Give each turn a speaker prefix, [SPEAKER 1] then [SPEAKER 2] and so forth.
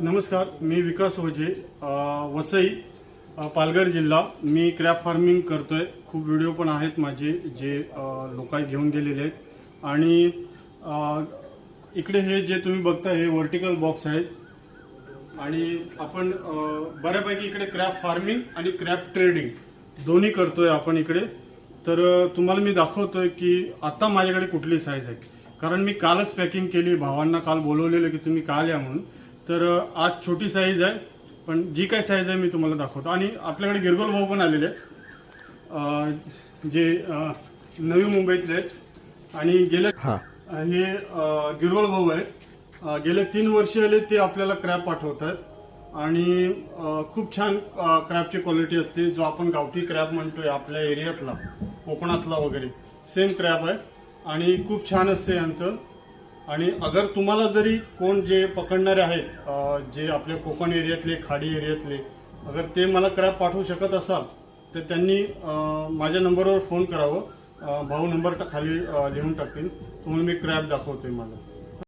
[SPEAKER 1] नमस्कार मी विकास ओझे वसई पालघर जिल्हा. मी क्रॅप फार्मिंग करतो आहे खूप व्हिडिओ पण आहेत माझे जे लोक घेऊन गेलेले आहेत. आणि इकडे हे जे तुम्ही बघता हे व्हर्टिकल बॉक्स आहेत. आणि आपण बऱ्यापैकी इकडे क्रॅप फार्मिंग आणि क्रॅप ट्रेडिंग दोन्ही करतोय आपण इकडे. तर तुम्हाला मी दाखवतोय की आत्ता माझ्याकडे कुठली साईज आहे कारण मी कालच पॅकिंग केली. भावांना काल बोलवलेलं की तुम्ही काल या म्हणून. तर आज छोटी साईज आहे पण जी काय साईज आहे मी तुम्हाला दाखवतो. आणि आपल्याकडे गिरगोल भाऊ पण आलेले आहेत. जे नवी मुंबईतले आहेत. आणि गेल्या
[SPEAKER 2] हा.
[SPEAKER 1] हे गिरवळ भाऊ आहेत. गेले तीन वर्ष आले ते आपल्याला क्रॅप पाठवत आहेत आणि खूप छान क्रॅपची क्वालिटी असते. जो आपण गावठी क्रॅप म्हणतोय आपल्या एरियातला कोकणातला वगैरे सेम क्रॅप आहे. आणि खूप छान असते यांचं. आणि अगर तुम्हाला जरी कोण जे पकडणारे आहेत जे आपल्या कोकण एरियातले खाडी एरियातले अगर ते मला क्रॅप पाठवू शकत असाल तर त्यांनी माझ्या नंबरवर फोन करावं. भाऊ नंबर खाली लिहून टाकतील. तुम्हाला मी क्रॅप दाखवते माझा.